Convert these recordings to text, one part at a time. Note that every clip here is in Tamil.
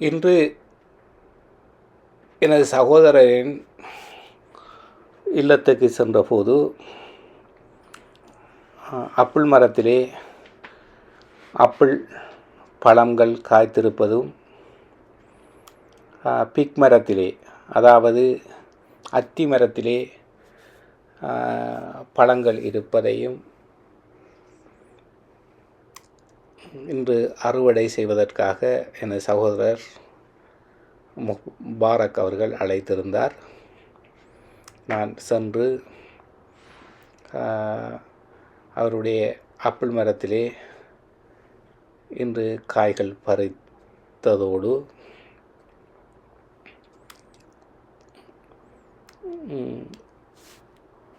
இன்று எனது சகோதரரின் இல்லத்துக்கு சென்றபோது அப்புள் மரத்திலே அப்பிள் பழங்கள் காய்த்திருப்பதும் பிக் மரத்திலே அதாவது அத்தி மரத்திலே பழங்கள் இருப்பதையும் இன்று அறுவடை செய்வதற்காக எனது சகோதரர் முபாரக் அவர்கள் அழைத்திருந்தார். நான் சென்று அவருடைய ஆப்பிள் மரத்திலே இன்று காய்கள் பறித்ததோடு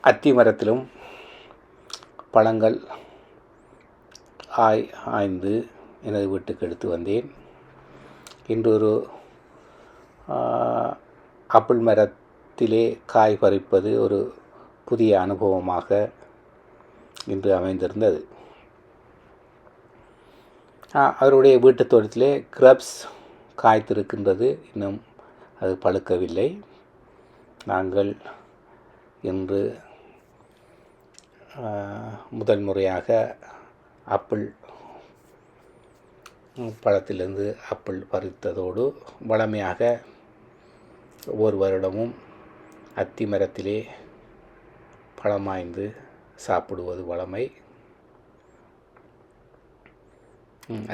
அத்தி மரத்திலும் பழங்கள் ஆய் ஆய்ந்து எனது வீட்டுக்கு எடுத்து வந்தேன். இன்று ஒரு ஆப்பிள் மரத்திலே காய் பறிப்பது ஒரு புதிய அனுபவமாக இன்று அமைந்திருந்தது. அவருடைய வீட்டு தோட்டத்திலே கிரப்ஸ் காய்த்திருக்கின்றது இன்னும் அது பழுக்கவில்லை. நாங்கள் இன்று முதல் முறையாக ஆப்பிள். பழத்திலிருந்து ஆப்பிள் பறித்ததோடு வளமையாக ஒவ்வொரு வருடமும் அத்தி மரத்திலே பழமாய்ந்து சாப்பிடுவது வளமை.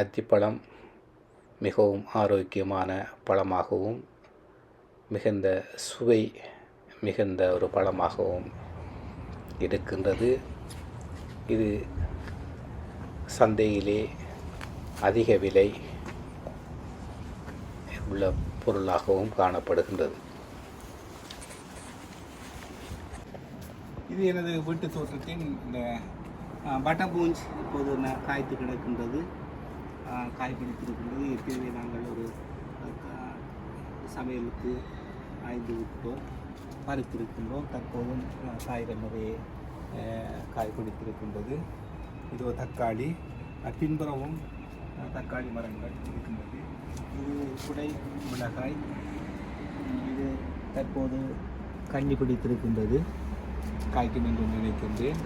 அத்திப்பழம் மிகவும் ஆரோக்கியமான பழமாகவும் மிகுந்த சுவை மிகுந்த ஒரு பழமாகவும் இருக்கின்றது. இது சந்தையிலே அதிக விலை உள்ள பொருளாகவும் காணப்படுகின்றது. இது எனது வீட்டு தோட்டத்தின் இந்த பட்டபூஞ்ச் இப்போது காய்த்து கிடக்கின்றது. காய் பிடித்திருக்கின்றது ஏற்கனவே நாங்கள் ஒரு சமையலுக்கு ஆய்ந்து விட்டோம். பறித்திருக்கின்றோம். தற்போதும் அஹ், காய்கள் நிறைய காய் பிடித்திருக்கின்றது இது ஒரு தக்காளி பின்புறவும் தக்காளி மரங்கள் இருக்கின்றது. இது குடை மிளகாய் இது தற்போது கண்ணி பிடித்திருக்கின்றது காய்க்கும் என்று நினைக்கின்றேன்.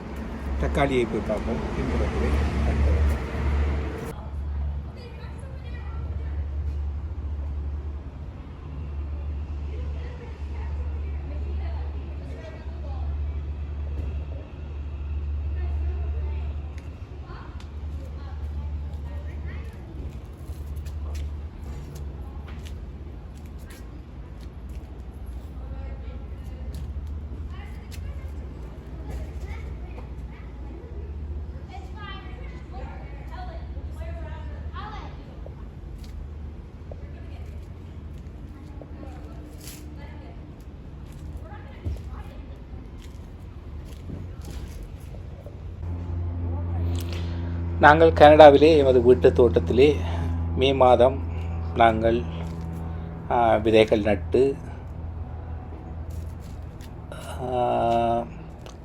தக்காளியை போய் பார்ப்போம். பின்புறத்தில் தக்காளி. நாங்கள் கனடாவிலே எமது வீட்டு தோட்டத்திலே மே மாதம் நாங்கள் விதைகள் நட்டு ஆ,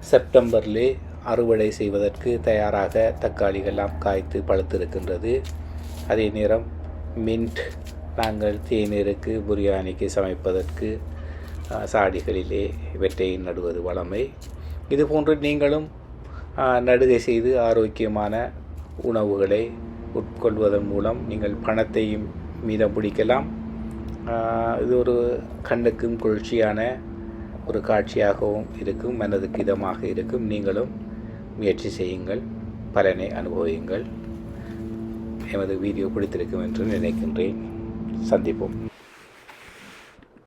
செப்டம்பரிலே அறுவடை செய்வதற்கு தயாராக தக்காளிகள்லாம் காய்த்து பழுத்திருக்கின்றது. அதே நேரம் மின்ட் நாங்கள் தேநீருக்கு பிரியாணிக்கு சமைப்பதற்கு சாடிகளிலே வெட்டையை நடுவது வளமை இதுபோன்று நீங்களும் நடுகை செய்து ஆரோக்கியமான உணவுகளை உட்கொள்வதன் மூலம் நீங்கள் பணத்தையும் மீதம் பிடிக்கலாம். இது ஒரு கண்ணுக்கும் குளிர்ச்சியான ஒரு காட்சியாகவும் இருக்கும் மனதுக்கு இதமாக இருக்கும். நீங்களும் முயற்சி செய்யுங்கள் பலனை அனுபவியுங்கள். எமது வீடியோ பிடித்திருக்கும் என்று நினைக்கின்றேன். சந்திப்போம்.